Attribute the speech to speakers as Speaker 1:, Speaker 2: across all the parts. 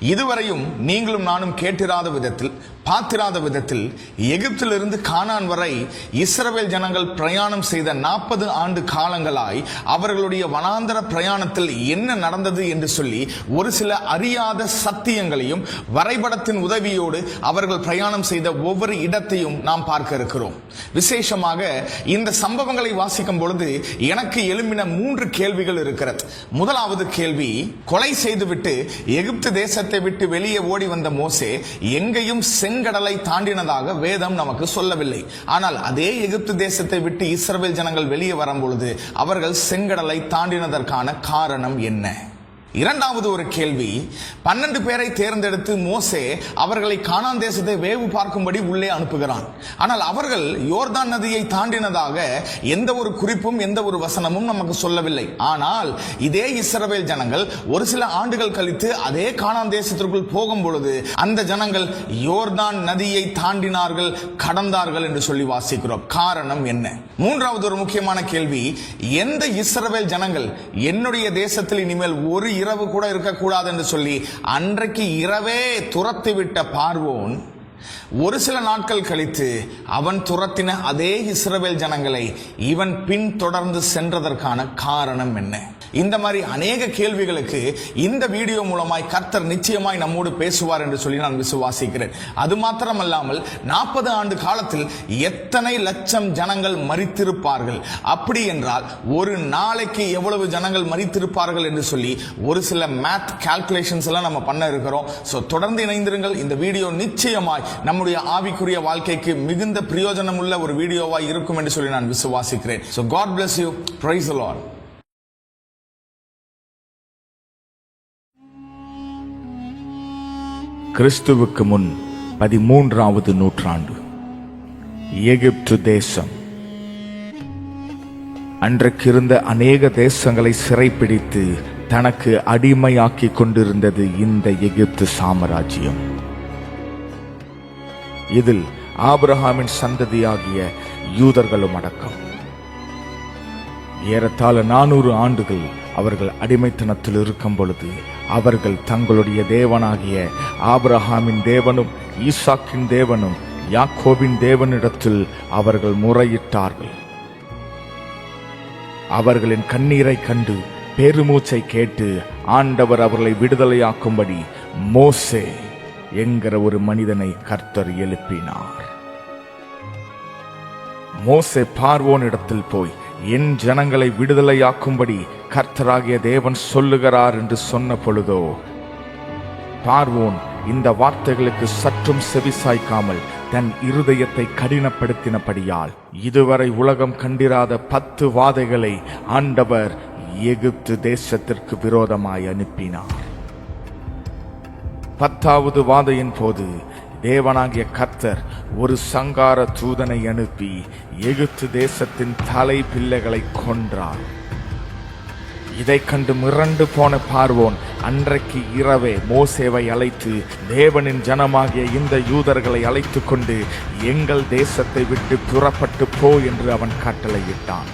Speaker 1: இதுவரையும் நீங்களும் நானும் கேட்டிராத விதத்தில் பார்த்திராத விதத்தில் எகிப்திலிருந்து கானான் வரை இஸ்ரவேல் ஜனங்கள் பிரயாணம் செய்த நாற்பது ஆண்டு காலங்களாய் அவர்களுடைய வனாந்தர பிரயாணத்தில் என்ன நடந்தது என்று சொல்லி ஒரு சில அறியாத சத்தியங்களையும் வரைபடத்தின் உதவியோடு அவர்கள் பிரயாணம் செய்த ஒவ்வொரு இடத்தையும் நாம் பார்க்க இருக்கிறோம். விசேஷமாக இந்த சம்பவங்களை வாசிக்கும் பொழுது எனக்கு எழும்பின மூன்று கேள்விகள் இருக்கிறது. முதலாவது கேள்வி கொலை செய்துவிட்டு எகிப்து தேசத்தை விட்டு வெளியே ஓடி வந்த மோசே எங்கேயும் செங்கடலை தாண்டினதாக வேதம் நமக்கு சொல்லவில்லை. ஆனால் அதே எகிப்து தேசத்தை விட்டு இஸ்ரவேல் ஜனங்கள் வெளியே வரும்பொழுது அவர்கள் செங்கடலை தாண்டினதற்கான காரணம் என்ன? இரண்டாவது ஒரு கேள்வி பன்னெண்டு பேரை தேர்ந்தெடுத்து மோசே அவர்களை கானான் தேசத்தை வேவு பார்க்கும்படி உள்ளே அனுப்புகிறான். ஆனால் அவர்கள் யோர்தான் நதியை தாண்டினதாக எந்த ஒரு குறிப்பும் எந்த ஒரு வசனமும் நமக்கு சொல்லவில்லை. ஆனால் இதே இஸ்ரவேல் ஜனங்கள் ஒரு சில ஆண்டுகள் கழித்து அதே கானான் தேசத்திற்குள் போகும் பொழுது அந்த ஜனங்கள் யோர்தான் நதியை தாண்டினார்கள் கடந்தார்கள் என்று சொல்லி வாசிக்கிறோம். காரணம் என்ன? மூன்றாவது ஒரு முக்கியமான கேள்வி எந்த இஸ்ரவேல் ஜனங்கள் என்னுடைய தேசத்தில் இனிமேல் ஒரு இரவு கூட இருக்கக்கூடாது என்று சொல்லி அன்றைக்கு இரவே துரத்திவிட்ட பார்வோன் ஒரு சில நாட்கள் கழித்து அவன் துரத்தின அதே இஸ்ரவேல் ஜனங்களை இவன் பின்தொடர்ந்து சென்றதற்கான காரணம் என்ன? இந்த மாதிரி அநேக கேள்விகளுக்கு இந்த வீடியோ மூலமாய் கர்த்தர் நிச்சயமாய் நம்மோடு பேசுவார் என்று சொல்லி நான் விசுவாசிக்கிறேன். அது மாத்திரமல்லாமல் நாற்பது ஆண்டு காலத்தில் எத்தனை லட்சம் ஜனங்கள் மறித்திருப்பார்கள் அப்படி என்றால் ஒரு நாளைக்கு எவ்வளவு ஜனங்கள் மறித்திருப்பார்கள் என்று சொல்லி ஒரு சில மேத் கால்குலேஷன்ஸ் எல்லாம் நம்ம பண்ண இருக்கிறோம். ஸோ தொடர்ந்து இணைந்திருங்கள். இந்த வீடியோ நிச்சயமாய் நம்முடைய ஆவிக்குரிய வாழ்க்கைக்கு மிகுந்த பிரயோஜனம் உள்ள ஒரு வீடியோவாய் இருக்கும் என்று சொல்லி நான் விசுவாசிக்கிறேன். So God bless you praise Lord
Speaker 2: கிறிஸ்துவுக்கு முன் பதிமூன்றாவது நூற்றாண்டு. எகிப்து தேசம். அன்றைக்கிருந்த அநேக தேசங்களை சிறைப்பிடித்து தனக்கு அடிமையாக்கிக் கொண்டிருந்தது இந்த எகிப்து சாம்ராஜ்யம். இதில் ஆபிரகாமின் சந்ததியாகிய யூதர்களும் அடக்கம். ஏறத்தாழ நானூறு ஆண்டுகள் அவர்கள் அடிமைத்தனத்தில் இருக்கும் பொழுது அவர்கள் தங்களுடைய தேவனாகிய ஆபிரஹாமின் தேவனும் ஈசாக்கின் தேவனும் யாக்கோவின் தேவனிடத்தில் அவர்கள் முறையிட்டார்கள். அவர்களின் கண்ணீரை கண்டு பெருமூச்சை கேட்டு ஆண்டவர் அவர்களை விடுதலையாக்கும்படி மோசே என்கிற ஒரு மனிதனை கர்த்தர் எழுப்பினார். மோசே பார்வோனிடத்தில் போய் என் ஜனங்களை விடுதலையாக்கும்படி கர்த்தராகிய தேவன் சொல்லுகிறார் என்று சொன்ன பொழுதோ பார்வோன் இந்த வார்த்தைகளுக்கு சற்றும் செவிசாய்க்காமல் தன் இருதயத்தை கடினப்படுத்தினபடியால் இதுவரை உலகம் கண்டிராத பத்து வாதைகளை ஆண்டவர் எகிப்து தேசத்திற்கு விரோதமாய் அனுப்பினார். பத்தாவது வாதையின் போது தேவனாகிய கர்த்தர் ஒரு சங்கார தூதனை அனுப்பி எகிப்து தேசத்தின் தலை பிள்ளைகளை கொன்றார். இதைக் கண்டு மிரண்டு போன பார்வோன் அன்றைக்கு இரவே மோசேவை அழைத்து தேவனின் ஜனமாகிய இந்த யூதர்களை அழைத்து கொண்டு எங்கள் தேசத்தை விட்டு புறப்பட்டு போ என்று அவன் கட்டளையிட்டான்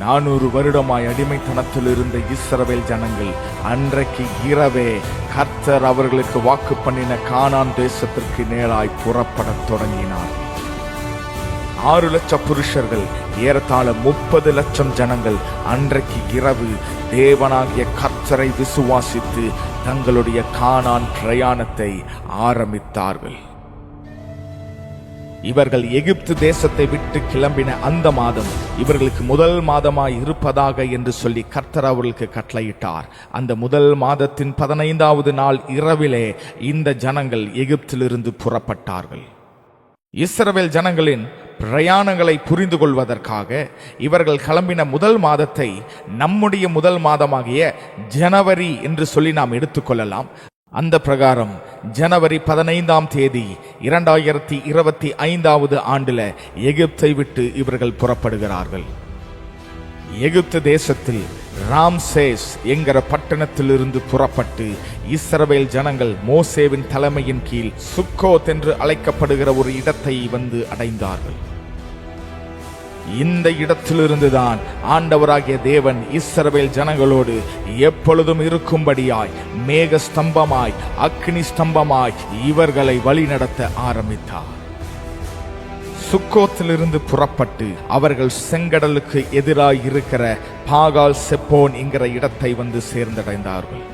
Speaker 2: நானூறு வருடமாய் அடிமைத்தனத்தில் இருந்த இஸ்ரவேல் ஜனங்கள் அன்றைக்கு இரவே கர்த்தர் அவர்களுக்கு வாக்கு பண்ணின கானான் தேசத்திற்கு நேராய் புறப்படத் தொடங்கினார் ஆறு லட்ச புருஷர்கள் ஏறத்தாழ முப்பது லட்சம் ஜனங்கள் அன்றைக்கு இரவு தேவனாகிய கர்த்தரை விசுவாசித்து தங்களுடைய காணான் பிரயாணத்தை ஆரம்பித்தார்கள். இவர்கள் எகிப்து தேசத்தை விட்டு கிளம்பின அந்த மாதம் இவர்களுக்கு முதல் மாதமாய் இருப்பதாக என்று சொல்லி கர்த்தர் அவர்களுக்கு கட்டளையிட்டார். அந்த முதல் மாதத்தின் பதினைந்தாவது நாள் இரவிலே இந்த ஜனங்கள் எகிப்திலிருந்து புறப்பட்டார்கள். இஸ்ரவேல் ஜனங்களின் பிரயாணங்களை புரிந்து கொள்வதற்காக இவர்கள் கிளம்பின முதல் மாதத்தை நம்முடைய முதல் மாதமாகிய ஜனவரி என்று சொல்லி நாம் எடுத்துக்கொள்ளலாம் அந்த பிரகாரம் ஜனவரி பதினைந்தாம் தேதி இரண்டாயிரத்தி இருபத்தி ஐந்தாவது ஆண்டில் எகிப்தை விட்டு இவர்கள் புறப்படுகிறார்கள். எகிப்து தேசத்தில் ராம்சேஸ் என்கிற பட்டணத்திலிருந்து புறப்பட்டு இஸ்ரவேல் ஜனங்கள் மோசேவின் தலைமையின் கீழ் சுக்கோத் என்று அழைக்கப்படுகிற ஒரு இடத்தை வந்து அடைந்தார்கள். இந்த இடத்திலிருந்துதான் ஆண்டவராகிய தேவன் இஸ்ரவேல் ஜனங்களோடு எப்பொழுதும் இருக்கும்படியாய் மேக ஸ்தம்பமாய் அக்னி ஸ்தம்பமாய் இவர்களை வழிநடத்த ஆரம்பித்தார். சுக்கோத்திலிருந்து புறப்பட்டு அவர்கள் செங்கடலுக்கு எதிராக இருக்கிற பாகால் செப்போன் என்கிற இடத்தை வந்து சேர்ந்தடைந்தார்கள்.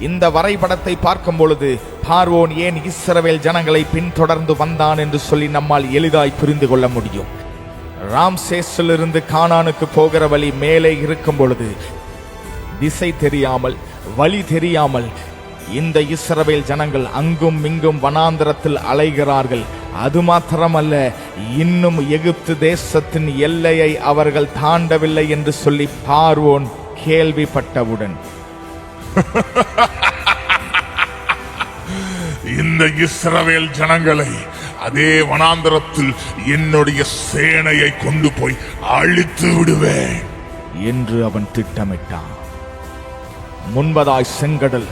Speaker 2: இந்த வரைபடத்தை பார்க்கும் பொழுது பார்வோன் ஏன் இஸ்ரவேல் ஜனங்களை பின்தொடர்ந்து வந்தான் என்று சொல்லி நம்மால் எளிதாய் புரிந்து கொள்ள முடியும். ராம்சேஸிலிருந்து கானானுக்கு போகிற வழி மேலே இருக்கும் பொழுது திசை தெரியாமல் வழி தெரியாமல் இந்த இஸ்ரவேல் ஜனங்கள் அங்கும் இங்கும் வனாந்தரத்தில் அலைகிறார்கள். அது மாத்திரமல்ல இன்னும் எகிப்து தேசத்தின் எல்லையை அவர்கள் தாண்டவில்லை என்று சொல்லி பார்வோன் கேள்விப்பட்டவுடன்
Speaker 3: இந்த இஸ்ரவேல் ஜனங்களை அதே வனாந்தரத்தில் என்னுடைய சேனையை கொண்டு போய் அழித்து விடுவேன்.
Speaker 2: என்று அவன் திட்டமிட்டான். முன்பதாய் செங்கடல்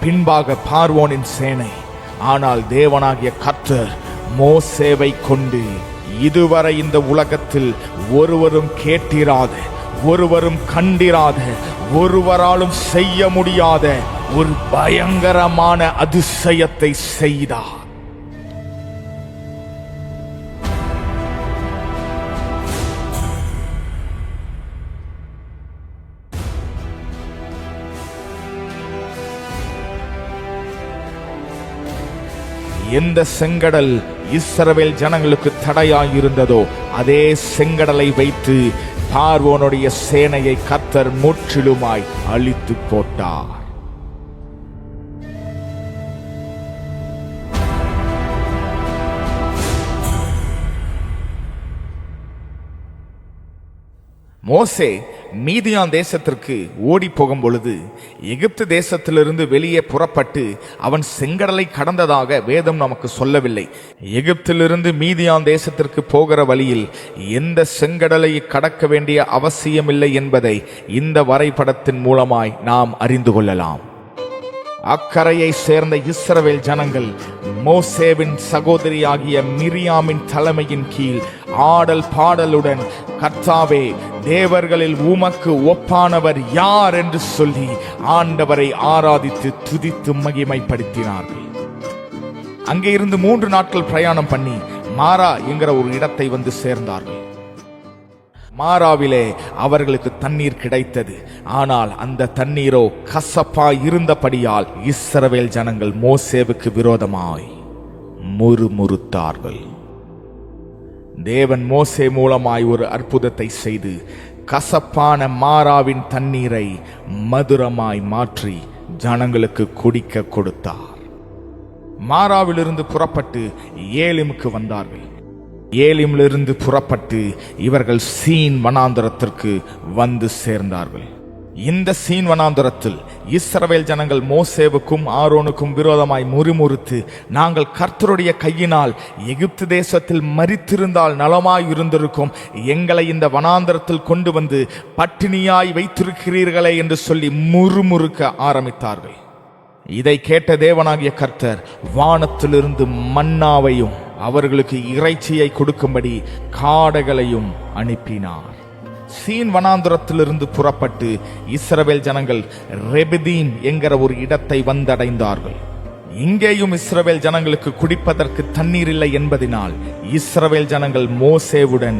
Speaker 2: பின்பாக பார்வோனின் சேனை. ஆனால் தேவனாகிய கர்த்தர் மோசேவை கொண்டு இதுவரை இந்த உலகத்தில் ஒருவரும் கேட்டிராத ஒருவரும் கண்டிராத ஒருவராலும் செய்ய முடியாத ஒரு பயங்கரமான அதிசயத்தை செய்தார். எந்த செங்கடல் இஸ்ரவேல் ஜனங்களுக்கு தடையாயிருந்ததோ அதே செங்கடலை வைத்து பார்வோனுடைய சேனையை கத்தர் முற்றிலுமாய் அழித்து போட்டார் மோசே மீதியான் தேசத்திற்கு ஓடி போகும் பொழுது எகிப்து தேசத்திலிருந்து வெளியே புறப்பட்டு அவன் செங்கடலை கடந்ததாக வேதம் நமக்கு சொல்லவில்லை. எகிப்திலிருந்து மீதியான் தேசத்திற்கு போகிற வழியில் எந்த செங்கடலை கடக்க வேண்டிய அவசியமில்லை என்பதை இந்த வரைபடத்தின் மூலமாய் நாம் அறிந்து கொள்ளலாம். அக்கரையை சேர்ந்த இஸ்ரவேல் ஜனங்கள் மோசேவின் சகோதரியாகிய மிரியாமின் தலைமையின் கீழ் ஆடல் பாடலுடன் கர்த்தாவே தேவர்களில் உமக்கு ஒப்பானவர் யார்? என்று சொல்லி ஆண்டவரை ஆராதித்து துதித்து மகிமைப்படுத்தினார்கள். அங்கே இருந்து மூன்று நாட்கள் பிரயாணம் பண்ணி மாரா என்கிற ஒரு இடத்தை வந்து சேர்ந்தார்கள். மாறாவிலே அவர்களுக்கு தண்ணீர் கிடைத்தது. ஆனால் அந்த தண்ணீரோ கசப்பா இருந்தபடியால் இஸ்ரவேல் ஜனங்கள் மோசேவுக்கு விரோதமாய் முறுமுறுத்தார்கள். தேவன் மோசே மூலமாய் ஒரு அற்புதத்தை செய்து கசப்பான மாறாவின் தண்ணீரை மதுரமாய் மாற்றி ஜனங்களுக்கு குடிக்க கொடுத்தார். மாறாவிலிருந்து புறப்பட்டு ஏலிமுக்கு வந்தார்கள். ஏலிமிலிருந்து புறப்பட்டு இவர்கள் சீன் வனாந்தரத்திற்கு வந்து சேர்ந்தார்கள். இந்த சீன் வனாந்தரத்தில் இஸ்ரவேல் ஜனங்கள் மோசேவுக்கும் ஆரோனுக்கும் விரோதமாய் முறுமுறுத்து நாங்கள் கர்த்தருடைய கையினால் எகிப்து தேசத்தில் மரித்திருந்தால் நலமாய் இருந்திருக்கும். எங்களை இந்த வனாந்தரத்தில் கொண்டு வந்து பட்டினியாய் வைத்திருக்கிறீர்களே என்று சொல்லி முறுமுறுக்க ஆரம்பித்தார்கள். இதை கேட்ட தேவனாகிய கர்த்தர் வானத்திலிருந்து மன்னாவையும் அவர்களுக்கு இறைச்சியை கொடுக்கும்படி காடைகளையும் அனுப்பினார். சீன் வனாந்திரத்திலிருந்து புறப்பட்டு இஸ்ரவேல் ஜனங்கள் ரெபிதீம் என்கிற ஒரு இடத்தை வந்தடைந்தார்கள். இங்கேயும் இஸ்ரவேல் ஜனங்களுக்கு குடிப்பதற்கு தண்ணீர் இல்லை என்பதினால் இஸ்ரவேல் ஜனங்கள் மோசேவுடன்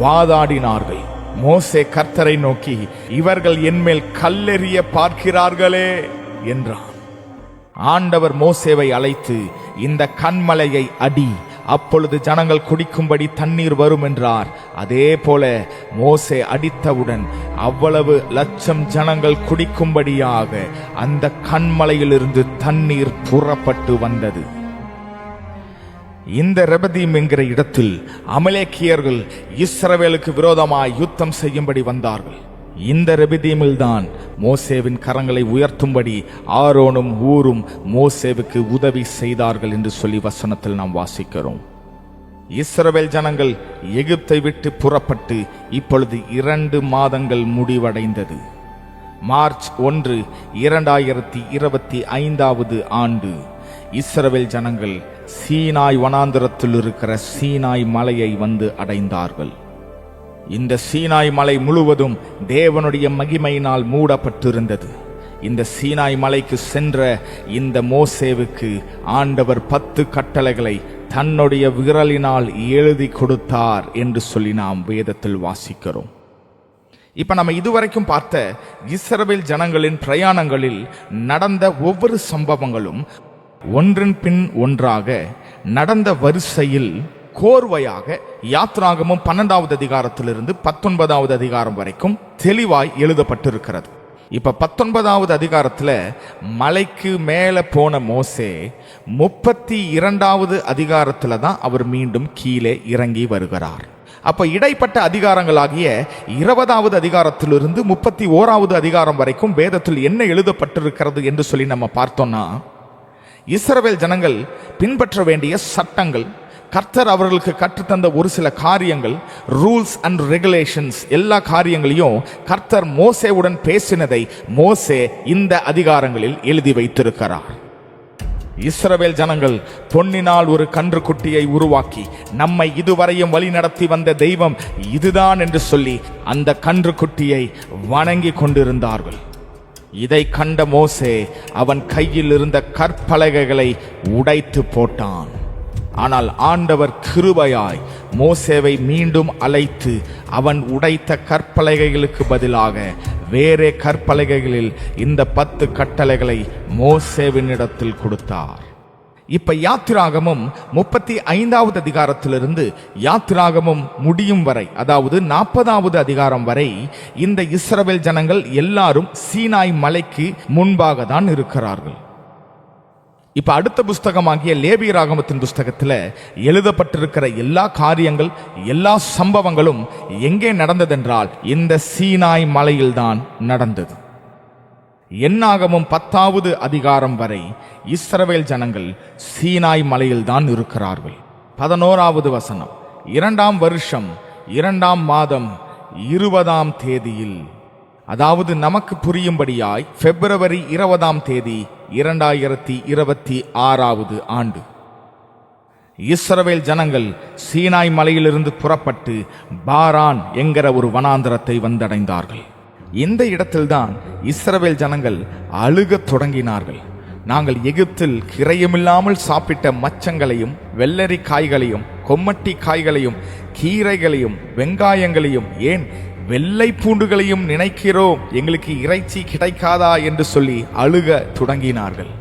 Speaker 2: வாதாடினார்கள். மோசே கர்த்தரை நோக்கி இவர்கள் என்மேல் கல்லெறிய பார்க்கிறார்களே என்றான். ஆண்டவர் மோசேவை அழைத்து இந்த கண்மலையை அடி அப்பொழுது ஜனங்கள் குடிக்கும்படி தண்ணீர் வரும் என்றார். அதே போல மோசே அடித்தவுடன் அவ்வளவு லட்சம் ஜனங்கள் குடிக்கும்படியாக அந்த கண்மலையிலிருந்து தண்ணீர் புறப்பட்டு வந்தது. இந்த ரெபதீம் என்கிற இடத்தில் அமலேக்கியர்கள் இஸ்ரவேலுக்கு விரோதமாய் யுத்தம் செய்யும்படி வந்தார்கள். இந்த ரெபிதீமில் தான் மோசேவின் கரங்களை உயர்த்தும்படி ஆரோனும் ஊரும் மோசேவுக்கு உதவி செய்தார்கள் என்று சொல்லி வசனத்தில் நாம் வாசிக்கிறோம். இஸ்ரவேல் ஜனங்கள் எகிப்தை விட்டு புறப்பட்டு இப்பொழுது இரண்டு மாதங்கள் முடிவடைந்தது. மார்ச் ஒன்று இரண்டாயிரத்தி இருபத்தி ஐந்தாவது ஆண்டு. இஸ்ரவேல் ஜனங்கள் சீனாய் வனாந்திரத்தில் இருக்கிற சீனாய் மலையை வந்து அடைந்தார்கள். இந்த சீனாய் மலை முழுவதும் தேவனுடைய மகிமையினால் மூடப்பட்டிருந்தது. இந்த சீனாய் மலைக்கு சென்ற இந்த மோசேவுக்கு ஆண்டவர் பத்து கட்டளைகளை தன்னுடைய விரலினால் எழுதி கொடுத்தார் என்று சொல்லி நாம் வேதத்தில் வாசிக்கிறோம். இப்போ நம்ம இதுவரைக்கும் பார்த்த இஸ்ரவேல் ஜனங்களின் பிரயாணங்களில் நடந்த ஒவ்வொரு சம்பவங்களும் ஒன்றின் பின் ஒன்றாக நடந்த வரிசையில் கோர்வையாக யாத்ராகமும் பன்னெண்டாவது அதிகாரத்திலிருந்து பத்தொன்பதாவது அதிகாரம் வரைக்கும் தெளிவாய் எழுதப்பட்டிருக்கிறது. இப்ப பத்தொன்பதாவது அதிகாரத்துல மலைக்கு மேல போன மோசே முப்பத்தி இரண்டாவது அதிகாரத்துல தான் அவர் மீண்டும் கீழே இறங்கி வருகிறார். அப்ப இடைப்பட்ட அதிகாரங்களாகிய இருபதாவது அதிகாரத்திலிருந்து முப்பத்தி ஓராவது அதிகாரம் வரைக்கும் வேதத்தில் என்ன எழுதப்பட்டிருக்கிறது என்று சொல்லி நம்ம பார்த்தோம்னா இஸ்ரவேல் ஜனங்கள் பின்பற்ற வேண்டிய சட்டங்கள் கர்த்தர் அவர்களுக்கு கற்றுத்தந்த ஒரு சில காரியங்கள் ரூல்ஸ் அண்ட் ரெகுலேஷன்ஸ் எல்லா காரியங்களையும் கர்த்தர் மோசேவுடன் பேசினதை மோசே இந்த அதிகாரங்களில் எழுதி வைத்திருக்கிறார். இஸ்ரவேல் ஜனங்கள் பொன்னினால் ஒரு கன்றுக்குட்டியை உருவாக்கி நம்மை இதுவரையும் வழி நடத்தி வந்த தெய்வம் இதுதான் என்று சொல்லி அந்த கன்றுக்குட்டியை வணங்கி கொண்டிருந்தார்கள். இதை கண்ட மோசே அவன் கையில் இருந்த கற்பலகைகளை உடைத்து போட்டான். ஆனால் ஆண்டவர் கிருபையாய் மோசேவை மீண்டும் அழைத்து அவன் உடைத்த கற்பலகைகளுக்கு பதிலாக வேறே கற்பலகைகளில் இந்த பத்து கட்டளைகளை மோசேவினிடத்தில் கொடுத்தார். இப்ப யாத்திராகமும் முப்பத்தி ஐந்தாவது அதிகாரத்திலிருந்து யாத்திராகமும் முடியும் வரை அதாவது நாற்பதாவது அதிகாரம் வரை இந்த இஸ்ரவேல் ஜனங்கள் எல்லாரும் சீனாய் மலைக்கு முன்பாக தான் இருக்கிறார்கள். இப்ப அடுத்த புஸ்தகமாகிய லேபிய ராகமத்தின் புஸ்தகத்தில் எழுதப்பட்டிருக்கிற எல்லா காரியங்கள் எல்லா சம்பவங்களும் எங்கே நடந்ததென்றால் இந்த சீனாய் மலையில்தான் நடந்தது. என்னாகவும் பத்தாவது அதிகாரம் வரை இஸ்ரவேல் ஜனங்கள் சீனாய் மலையில்தான் இருக்கிறார்கள். பதினோராவது வசனம் இரண்டாம் வருஷம் இரண்டாம் மாதம் இருபதாம் தேதியில். அதாவது நமக்கு புரியும்படியாய் பிப்ரவரி இருபதாம் தேதி இரண்டாயிரத்தி இருபத்தி ஆறாவது ஆண்டு. இஸ்ரவேல் ஜனங்கள் சீனாய் மலையிலிருந்து புறப்பட்டு பாரான் என்கிற ஒரு வனாந்தரத்தை வந்தடைந்தார்கள். இந்த இடத்தில்தான் இஸ்ரவேல் ஜனங்கள் அழுகத் தொடங்கினார்கள். நாங்கள் எகிப்தில் கிரையுமில்லாமல் சாப்பிட்ட மச்சங்களையும் வெள்ளரி காய்களையும் கொம்மட்டி காய்களையும் கீரைகளையும் வெங்காயங்களையும் ஏன் வெள்ளை பூண்டுகளையும் நினைக்கிறோம். எங்களுக்கு இறைச்சி கிடைக்காதா என்று சொல்லி அழுக தொடங்கினார்கள்.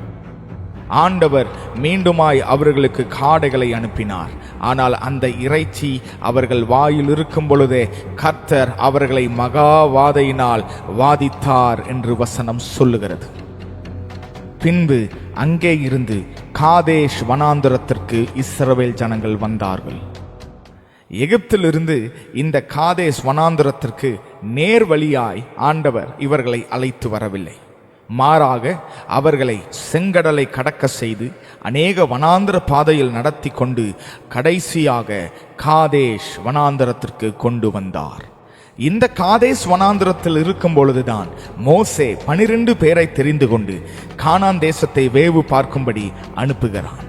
Speaker 2: ஆண்டவர் மீண்டுமாய் அவர்களுக்கு காடைகளை அனுப்பினார். ஆனால் அந்த இறைச்சி அவர்கள் வாயில் இருக்கும் பொழுதே கர்த்தர் அவர்களை மகாவாதையினால் வாதித்தார் என்று வசனம் சொல்லுகிறது. பின்பு அங்கே இருந்து காதேஷ் வனாந்தரத்திற்கு இஸ்ரவேல் ஜனங்கள் வந்தார்கள். எகிப்திலிருந்து இந்த காதேஸ் வனாந்திரத்திற்கு நேர் வழியாய் ஆண்டவர் இவர்களை அழைத்து வரவில்லை. மாறாக அவர்களை செங்கடலை கடக்க செய்து அநேக வனாந்திர பாதையில் நடத்தி கொண்டு கடைசியாக காதேஷ் வனாந்திரத்திற்கு கொண்டு வந்தார். இந்த காதேஸ் வனாந்திரத்தில் இருக்கும் பொழுதுதான் மோசே பனிரெண்டு பேரை தெரிந்து கொண்டு கானான் தேசத்தை வேவு பார்க்கும்படி அனுப்புகிறான்.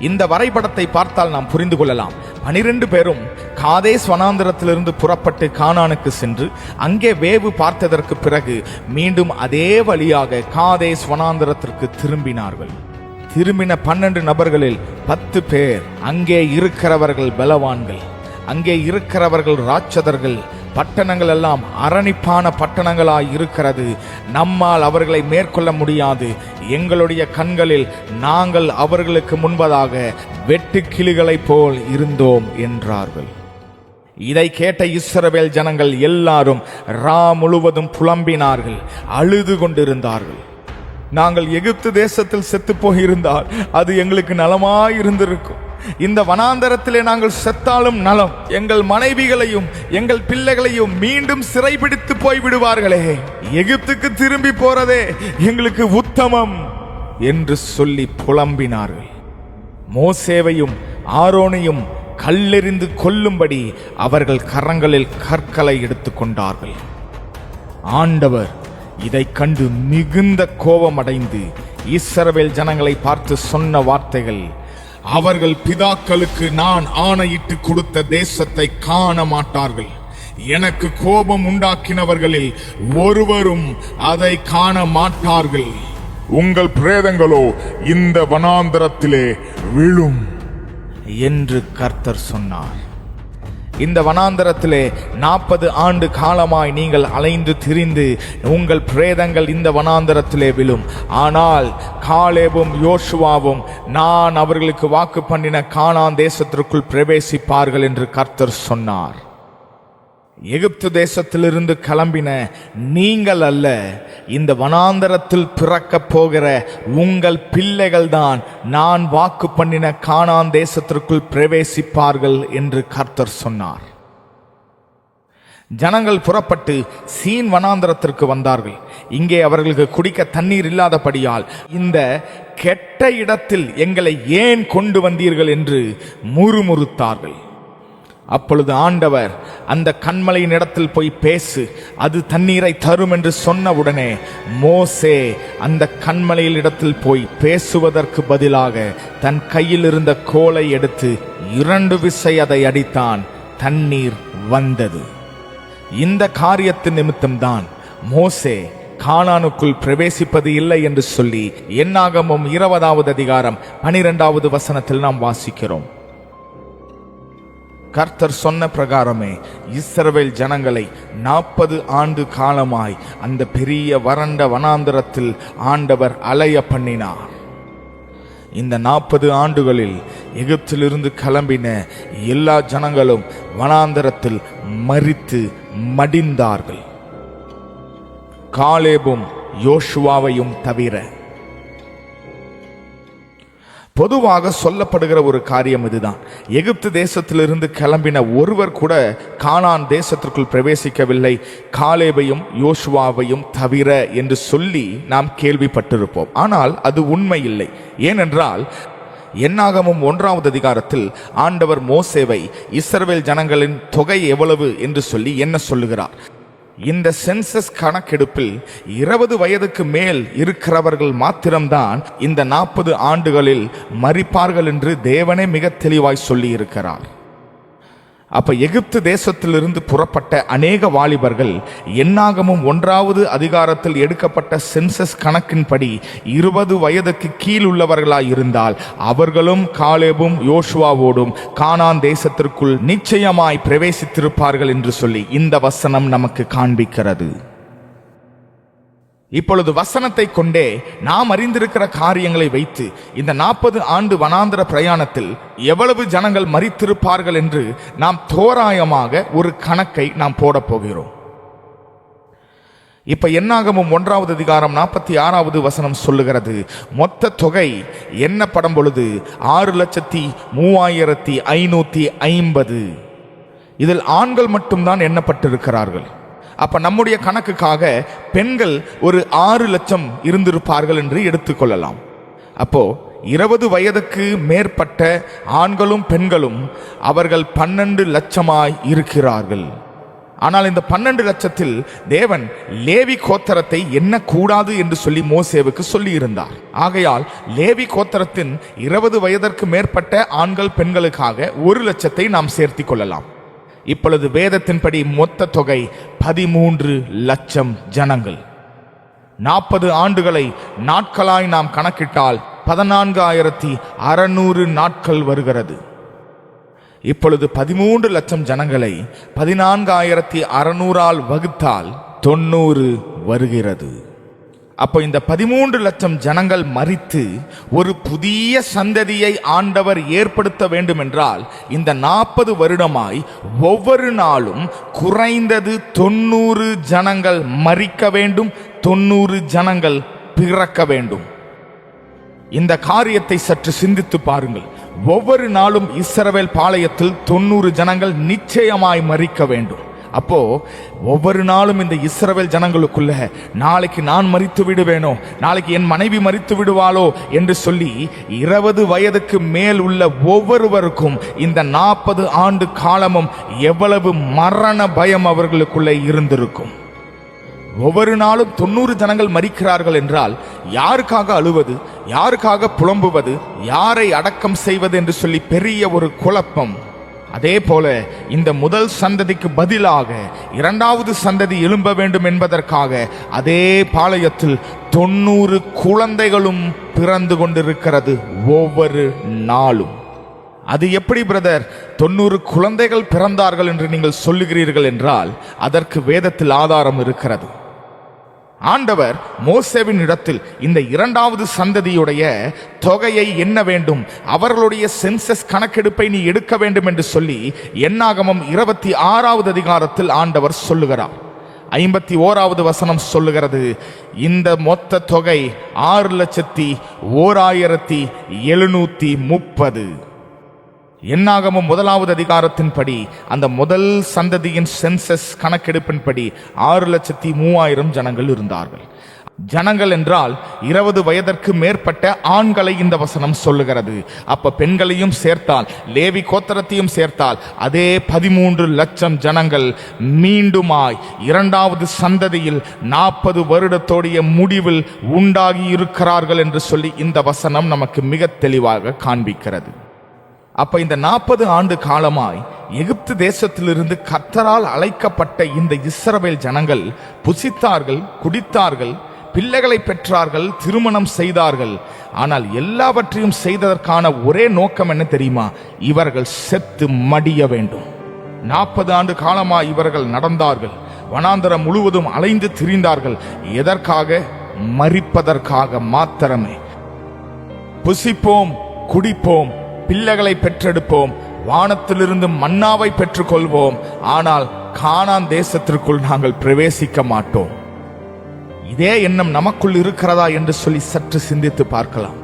Speaker 2: இந்த வரைபடத்தை பார்த்தால் நாம் புரிந்து கொள்ளலாம். பனிரெண்டு பேரும் காதே ஸ்வனாந்திரத்திலிருந்து புறப்பட்டு கானானுக்கு சென்று அங்கே வேவு பார்த்ததற்கு பிறகு மீண்டும் அதே வழியாக காதே ஸ்வனாந்திரத்திற்கு திரும்பினார்கள். திரும்பின பன்னெண்டு நபர்களில் பத்து பேர் அங்கே இருக்கிறவர்கள் பலவான்கள் அங்கே இருக்கிறவர்கள் ராட்சதர்கள் பட்டணங்கள் எல்லாம் அரணிப்பான பட்டணங்களாய் இருக்கிறது. நம்மால் அவர்களை மேற்கொள்ள முடியாது. எங்களுடைய கண்களில் நாங்கள் அவர்களுக்கு முன்பதாக வெட்டு கிளிகளைப் போல் இருந்தோம் என்றார்கள். இதை கேட்ட இஸ்ரவேல் ஜனங்கள் எல்லாரும் ரா முழுவதும் புலம்பினார்கள் அழுது கொண்டிருந்தார்கள். நாங்கள் எகிப்து தேசத்தில் செத்து போயிருந்தால் அது எங்களுக்கு நலமாய் இருந்திருக்கும் இந்த வனாந்தரத்திலே நாங்கள் செத்தாலும் நலம். எங்கள் மனைவிகளையும் எங்கள் பிள்ளைகளையும் மீண்டும் சிறைபிடித்து போய் விடுவார்களே எகிப்துக்கு திரும்பி போறதே எங்களுக்கு உத்தமம் என்று சொல்லி புலம்பினார்கள். மோசேவையும் ஆரோனையும் கல்லெறிந்து கொல்லும்படி அவர்கள் கரங்களில் கற்களை எடுத்துக்கொண்டார்கள். ஆண்டவர் இதை கண்டு மிகுந்த கோபமடைந்து இஸ்ரவேல் ஜனங்களை பார்த்து சொன்ன வார்த்தைகள் அவர்கள் பிதாக்களுக்கு நான் ஆணையிட்டு கொடுத்த தேசத்தை காண மாட்டார்கள் எனக்கு கோபம் உண்டாக்கினவர்களில் ஒருவரும் அதை காண மாட்டார்கள்
Speaker 3: உங்கள் பிரேதங்களோ இந்த வனாந்தரத்திலே விழும்.
Speaker 2: என்று கர்த்தர் சொன்னார். இந்த வனாந்தரத்திலே நாற்பது ஆண்டு காலமாய் நீங்கள் அலைந்து திரிந்து உங்கள் பிரேதங்கள் இந்த வனாந்தரத்திலே விழும். ஆனால் காலேபும் யோசுவாவும் நான் அவர்களுக்கு வாக்கு பண்ணின காணான் தேசத்திற்குள் பிரவேசிப்பார்கள் என்று கர்த்தர் சொன்னார். எகிப்து தேசத்திலிருந்து கிளம்பின நீங்கள் அல்ல இந்த வனாந்தரத்தில் பிறக்கப் போகிற உங்கள் பிள்ளைகள்தான் நான் வாக்கு பண்ணின காணான் தேசத்திற்குள் பிரவேசிப்பார்கள் என்று கர்த்தர் சொன்னார். ஜனங்கள் புறப்பட்டு சீன் வனாந்தரத்திற்கு வந்தார்கள். இங்கே அவர்களுக்கு குடிக்க தண்ணீர் இல்லாதபடியால் இந்த கெட்ட இடத்தில் எங்களை ஏன் கொண்டு வந்தீர்கள் என்று முறுமுறுத்தார்கள். அப்பொழுது ஆண்டவர் அந்த கண்மலையின் இடத்தில் போய் பேசு அது தண்ணீரை தரும் என்று சொன்னவுடனே மோசே அந்த கண்மலையில் இடத்தில் போய் பேசுவதற்கு பதிலாக தன் கையில் இருந்த கோலை எடுத்து இரண்டு விசை அதை அடித்தான். தண்ணீர் வந்தது. இந்த காரியத்தின் நிமித்தம்தான் மோசே கானானுக்குள் பிரவேசிப்பது இல்லை என்று சொல்லி என்னாகமும் இருபதாவது அதிகாரம் பனிரெண்டாவது வசனத்தில் நாம் வாசிக்கிறோம். கர்த்தர் சொன்ன பிரகாரமே இஸ்ரவேல் ஜனங்களை நாற்பது ஆண்டு காலமாய் அந்த பெரிய வறண்ட வனாந்திரத்தில் ஆண்டவர் அலைய பண்ணினார். இந்த நாற்பது ஆண்டுகளில் எகிப்திலிருந்து கிளம்பின எல்லா ஜனங்களும் வனாந்தரத்தில் மறித்து மடிந்தார்கள். காலேபும் யோசுவாவையும் தவிர பொதுவாக சொல்லப்படுகிற ஒரு காரியம் இதுதான். எகிப்து தேசத்திலிருந்து கிளம்பின ஒருவர் கூட கானான் தேசத்திற்குள் பிரவேசிக்கவில்லை. காலேபையும் யோசுவாவையும் தவிர என்று சொல்லி நாம் கேள்விப்பட்டிருப்போம். ஆனால் அது உண்மை இல்லை ஏனென்றால் என்னாகமும் ஒன்றாவது அதிகாரத்தில் ஆண்டவர் மோசேவை இஸ்ரவேல் ஜனங்களின் தொகை எவ்வளவு என்று சொல்லி என்ன சொல்லுகிறார்? இந்த சென்சஸ் கணக்கெடுப்பில் இருபது வயதுக்கு மேல் இருக்கிறவர்கள் மாத்திரம்தான் இந்த நாற்பது ஆண்டுகளில் மறிப்பார்கள் என்று தேவனே மிக தெளிவாய் சொல்லி இருக்கிறார் அப்ப எகிப்து தேசத்திலிருந்து புறப்பட்ட அநேக வாலிபர்கள் என்னாகமும் ஒன்றாவது அதிகாரத்தில் எடுக்கப்பட்ட சென்சஸ் கணக்கின்படி இருபது வயதுக்கு கீழ் உள்ளவர்களாய் இருந்தால் அவர்களும் காலேபும் யோசுவாவோடும் கானான் தேசத்திற்குள் நிச்சயமாய் பிரவேசித்திருப்பார்கள் என்று சொல்லி இந்த வசனம் நமக்கு காண்பிக்கிறது. இப்பொழுது வசனத்தை கொண்டே நாம் அறிந்திருக்கிற காரியங்களை வைத்து இந்த நாற்பது ஆண்டு வனாந்திர பிரயாணத்தில் எவ்வளவு ஜனங்கள் மறித்திருப்பார்கள் என்று நாம் தோராயமாக ஒரு கணக்கை நாம் போடப் போகிறோம். இப்ப என்னாகமும் ஒன்றாவது அதிகாரம் நாற்பத்தி ஆறாவது வசனம் சொல்லுகிறது. மொத்த தொகை என்னப்படும் பொழுது ஆறு லட்சத்தி மூவாயிரத்தி ஐநூத்தி ஐம்பது. இதில் ஆண்கள் மட்டும்தான் எண்ணப்பட்டிருக்கிறார்கள். அப்போ நம்முடைய கணக்குக்காக பெண்கள் ஒரு ஆறு லட்சம் இருந்திருப்பார்கள் என்று எடுத்துக்கொள்ளலாம். அப்போ இருபது வயதுக்கு மேற்பட்ட ஆண்களும் பெண்களும் அவர்கள் பன்னெண்டு லட்சமாய் இருக்கிறார்கள். ஆனால் இந்த பன்னெண்டு லட்சத்தில் தேவன் லேவி கோத்தரத்தை எண்ணக்கூடாது என்று சொல்லி மோசேவுக்கு சொல்லி இருந்தார் ஆகையால் லேவி கோத்தரத்தின் இருபது வயதிற்கு மேற்பட்ட ஆண்கள் பெண்களுக்காக ஒரு லட்சத்தை நாம் சேர்த்திக் கொள்ளலாம். இப்பொழுது வேதத்தின்படி மொத்த தொகை பதிமூன்று லட்சம் ஜனங்கள். நாற்பது ஆண்டுகளை நாட்களாய் நாம் கணக்கிட்டால் பதினான்கு ஆயிரத்தி அறநூறு நாட்கள் வருகிறது. இப்பொழுது பதிமூன்று லட்சம் ஜனங்களை பதினான்கு ஆயிரத்தி அறநூறால் வகுத்தால் தொண்ணூறு வருகிறது. அப்போ இந்த பதிமூன்று லட்சம் ஜனங்கள் மறித்து ஒரு புதிய சந்ததியை ஆண்டவர் ஏற்படுத்த வேண்டும் என்றால் இந்த நாற்பது வருடமாய் ஒவ்வொரு நாளும் குறைந்தது தொண்ணூறு ஜனங்கள் மறிக்க வேண்டும் தொண்ணூறு ஜனங்கள் பிறக்க வேண்டும். இந்த காரியத்தை சற்று சிந்தித்து பாருங்கள். ஒவ்வொரு நாளும் இஸ்ரவேல் பாளையத்தில் தொண்ணூறு ஜனங்கள் நிச்சயமாய் மறிக்க வேண்டும். அப்போ ஒவ்வொரு நாளும் இந்த இஸ்ரவேல் ஜனங்களுக்குள்ள நாளைக்கு நான் மறித்து விடுவேனோ? நாளைக்கு என் மனைவி மறித்து விடுவாளோ? என்று சொல்லி இருபது வயதுக்கு மேல் உள்ள ஒவ்வொருவருக்கும் இந்த நாற்பது ஆண்டு காலமும் எவ்வளவு மரண பயம் அவர்களுக்குள்ளே இருந்திருக்கும். ஒவ்வொரு நாளும் தொண்ணூறு ஜனங்கள் மறிக்கிறார்கள் என்றால் யாருக்காக அழுவது யாருக்காக புலம்புவது யாரை அடக்கம் செய்வது என்று சொல்லி பெரிய ஒரு குழப்பம். அதே போல இந்த முதல் சந்ததிக்கு பதிலாக இரண்டாவது சந்ததி எழும்ப வேண்டும் என்பதற்காக அதே பாளையத்தில் தொண்ணூறு குழந்தைகளும் பிறந்து கொண்டிருக்கிறது ஒவ்வொரு நாளும். அது எப்படி பிரதர்? தொண்ணூறு குழந்தைகள் பிறந்தார்கள் என்று நீங்கள் சொல்லுகிறீர்கள் என்றால் அதற்கு வேதத்தில் ஆதாரம் இருக்கிறது. ஆண்டவர் மோசேவின் இடத்தில் இந்த இரண்டாவது சந்ததியுடைய தொகையை என்ன வேண்டும்? அவர்களுடைய சென்சஸ் கணக்கெடுப்பை நீ எடுக்க வேண்டும் என்று சொல்லி எண்ணாகமம் இருபத்தி ஆறாவது அதிகாரத்தில் ஆண்டவர் சொல்லுகிறார். ஐம்பத்தி ஓராவது வசனம் சொல்லுகிறது இந்த மொத்த தொகை ஆறு லட்சத்தி ஓராயிரத்தி எழுநூற்றி எழுநூத்தி முப்பது. எண்ணாகமம் முதலாவது அதிகாரத்தின்படி அந்த முதல் சந்ததியின் சென்சஸ் கணக்கெடுப்பின்படி ஆறு லட்சத்தி மூவாயிரம் ஜனங்கள் இருந்தார்கள். ஜனங்கள் என்றால் இருபது வயதிற்கு மேற்பட்ட ஆண்களை இந்த வசனம் சொல்லுகிறது. அப்ப பெண்களையும் சேர்த்தால் லேவி கோத்தரத்தையும் சேர்த்தால் அதே பதிமூன்று லட்சம் ஜனங்கள் மீண்டுமாய் இரண்டாவது சந்ததியில் நாற்பது வருடத்தோடைய முடிவில் உண்டாகி இருக்கிறார்கள் என்று சொல்லி இந்த வசனம் நமக்கு மிக தெளிவாக காண்பிக்கிறது. அப்ப இந்த நாற்பது ஆண்டு காலமாய் எகிப்து தேசத்திலிருந்து கத்தரால் அழைக்கப்பட்ட இந்த இஸ்ரவேல் ஜனங்கள் புசித்தார்கள் குடித்தார்கள் பிள்ளைகளை பெற்றார்கள் திருமணம் செய்தார்கள். ஆனால் எல்லாவற்றையும் செய்ததற்கான ஒரே நோக்கம் என்ன தெரியுமா? இவர்கள் செத்து மடிய வேண்டும். நாற்பது ஆண்டு காலமாய் இவர்கள் நடந்தார்கள். வனாந்தரம் முழுவதும் அலைந்து திரிந்தார்கள். எதற்காக? மறிப்பதற்காக மாத்திரமே. புசிப்போம் குடிப்போம் பிள்ளைகளை பெற்றெடுப்போம். வானத்திலிருந்து மன்னாவை பெற்றுக்கொள்வோம். ஆனால் கானான் தேசத்திற்குள் நாங்கள் பிரவேசிக்க மாட்டோம். இதே எண்ணம் நமக்குள் இருக்கிறதா என்று சொல்லி சற்று சிந்தித்து பார்க்கலாம்.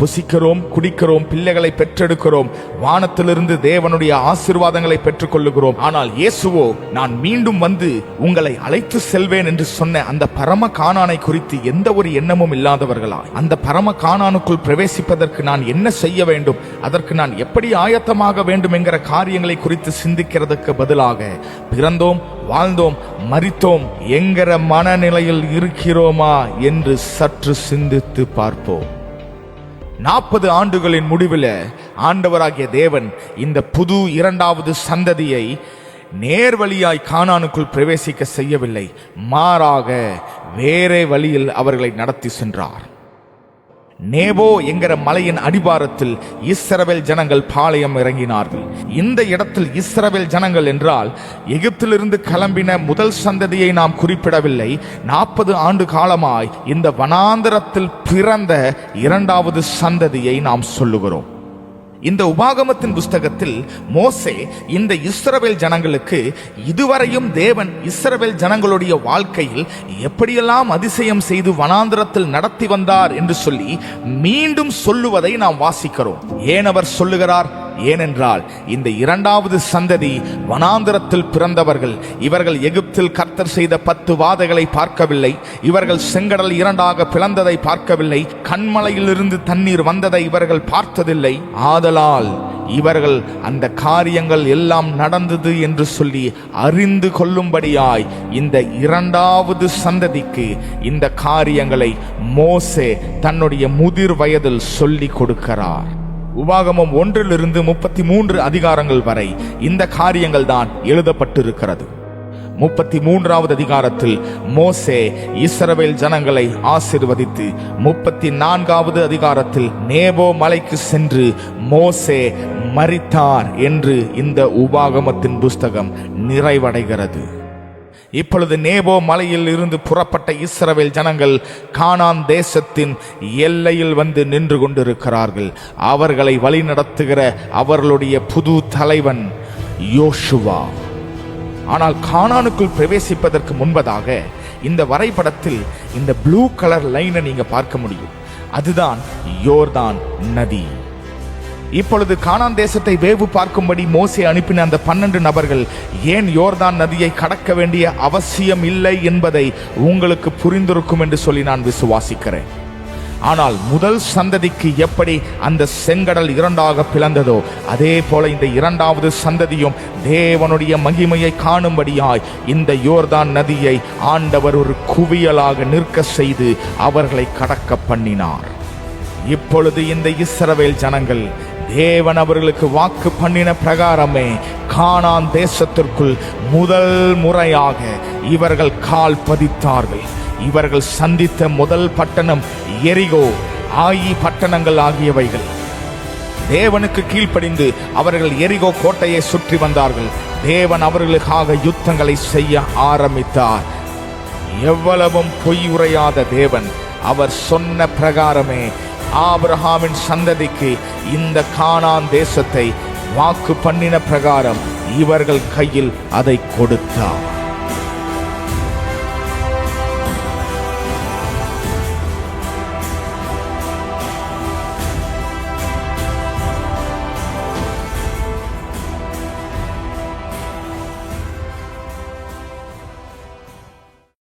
Speaker 2: புசிக்கிறோம் குடிக்கிறோம் பிள்ளைகளை பெற்றெடுக்கிறோம். வானத்திலிருந்து தேவனுடைய ஆசீர்வாதங்களை பெற்றுக்கொள்ளுகிறோம். ஆனால் இயேசுவோ நான் மீண்டும் வந்து உங்களை அழைத்து செல்வேன் என்று சொன்ன அந்த பரம காணானை குறித்து எந்த ஒரு எண்ணமும் இல்லாதவர்களா அந்த பரம காணானுக்குள் பிரவேசிப்பதற்கு நான் என்ன செய்ய வேண்டும்? அதற்கு நான் எப்படி ஆயத்தமாக வேண்டும் என்கிற காரியங்களை குறித்து சிந்திக்கிறதுக்கு பதிலாக பிறந்தோம் வாழ்ந்தோம் மறித்தோம் என்கிற மனநிலையில் இருக்கிறோமா என்று சற்று சிந்தித்து பார்ப்போம். நாற்பது ஆண்டுகளின் முடிவில் ஆண்டவராகிய தேவன் இந்த புது இரண்டாவது சந்ததியை நேர்வழியாய் கானானுக்குள் பிரவேசிக்க செய்யவில்லை. மாறாக வேறே வழியில் அவர்களை நடத்தி சென்றார். நேபோ என்கிற மலையின் அடிவாரத்தில் இஸ்ரவேல் ஜனங்கள் பாளையம் இறங்கினார்கள். இந்த இடத்தில் இஸ்ரவேல் ஜனங்கள் என்றால் எகிப்திலிருந்து கிளம்பின முதல் சந்ததியை நாம் குறிப்பிடவில்லை. நாற்பது ஆண்டு காலமாய் இந்த வனாந்தரத்தில் பிறந்த இரண்டாவது சந்ததியை நாம் சொல்லுகிறோம். இந்த உபாகமத்தின் புஸ்தகத்தில் மோசே இந்த இஸ்ரவேல் ஜனங்களுக்கு இதுவரையும் தேவன் இஸ்ரவேல் ஜனங்களுடைய வாழ்க்கையில் எப்படியெல்லாம் அதிசயம் செய்து வனாந்திரத்தில் நடத்தி வந்தார் என்று சொல்லி மீண்டும் சொல்லுவதை நாம் வாசிக்கிறோம். ஏன் அவர் சொல்லுகிறார்? ஏனென்றால் இந்த இரண்டாவது சந்ததி வனாந்திரத்தில் பிறந்தவர்கள். இவர்கள் எகிப்தில் கர்த்தர் செய்த பத்து வாதைகளை பார்க்கவில்லை. இவர்கள் செங்கடல் இரண்டாக பிளந்ததை பார்க்கவில்லை. கண்மலையிலிருந்து தண்ணீர் வந்ததை இவர்கள் பார்த்ததில்லை. ஆதலால் இவர்கள் அந்த காரியங்கள் எல்லாம் நடந்தது என்று சொல்லி அறிந்து கொள்ளும்படியாய் இந்த இரண்டாவது சந்ததிக்கு இந்த காரியங்களை மோசே தன்னுடைய முதிர் வயதில் சொல்லி கொடுக்கிறார். உபாகமம் ஒன்றிலிருந்து முப்பத்தி மூன்று அதிகாரங்கள் வரை இந்த காரியங்கள் தான் எழுதப்பட்டிருக்கிறது. முப்பத்தி மூன்றாவது அதிகாரத்தில் மோசே இஸ்ரவேல் ஜனங்களை ஆசிர்வதித்து முப்பத்தி நான்காவது அதிகாரத்தில் நேபோ மலைக்கு சென்று மோசே மரித்தார் என்று இந்த உபாகமத்தின் புஸ்தகம் நிறைவடைகிறது. இப்பொழுது நேபோ மலையில் இருந்து புறப்பட்ட இஸ்ரவேல் ஜனங்கள் கானான் தேசத்தின் எல்லையில் வந்து நின்று கொண்டிருக்கிறார்கள். அவர்களை வழிநடத்துகிற அவர்களுடைய புது தலைவன் யோசுவா. ஆனால் கானானுக்குள் பிரவேசிப்பதற்கு முன்பதாக இந்த வரைபடத்தில் இந்த ப்ளூ கலர் லைனை நீங்க பார்க்க முடியும். அதுதான் யோர்தான் நதி. இப்பொழுது கானான் தேசத்தை வேவு பார்க்கும்படி மோசே அனுப்பின அந்த பன்னெண்டு நபர்கள் ஏன் யோர்தான் நதியை கடக்க வேண்டிய அவசியம் இல்லை என்பதை உங்களுக்கு புரிந்திருக்கும் என்று சொல்லி நான் விசுவாசிக்கிறேன். ஆனால் முதல் சந்ததிக்கு எப்படி அந்த செங்கடல் இரண்டாக பிளந்ததோ அதே போல இந்த இரண்டாவது சந்ததியும் தேவனுடைய மகிமையை காணும்படியாய் இந்த யோர்தான் நதியை ஆண்டவர் ஒரு குவியலாக நிற்க செய்து அவர்களை கடக்க பண்ணினார். இப்பொழுது இந்த இஸ்ரவேல் ஜனங்கள் தேவன் அவர்களுக்கு வாக்கு பண்ணின பிரகாரமே கானான் தேசத்திற்குள் முதல் முறையாக இவர்கள் கால் பதித்தார்கள். இவர்கள் சந்தித்த முதல் பட்டணம் எரிகோ ஆயி பட்டணங்கள் ஆகியவைகள். தேவனுக்கு கீழ்ப்படிந்து அவர்கள் எரிகோ கோட்டையை சுற்றி வந்தார்கள். தேவன் அவர்களுக்காக யுத்தங்களை செய்ய ஆரம்பித்தார். எவ்வளவும் பொய் உரையாத தேவன் அவர் சொன்ன பிரகாரமே ஆபிரஹாமின் சந்ததிக்கு இந்த கானான் தேசத்தை வாக்கு பண்ணின பிரகாரம் இவர்கள் கையில் அதை கொடுத்தார்.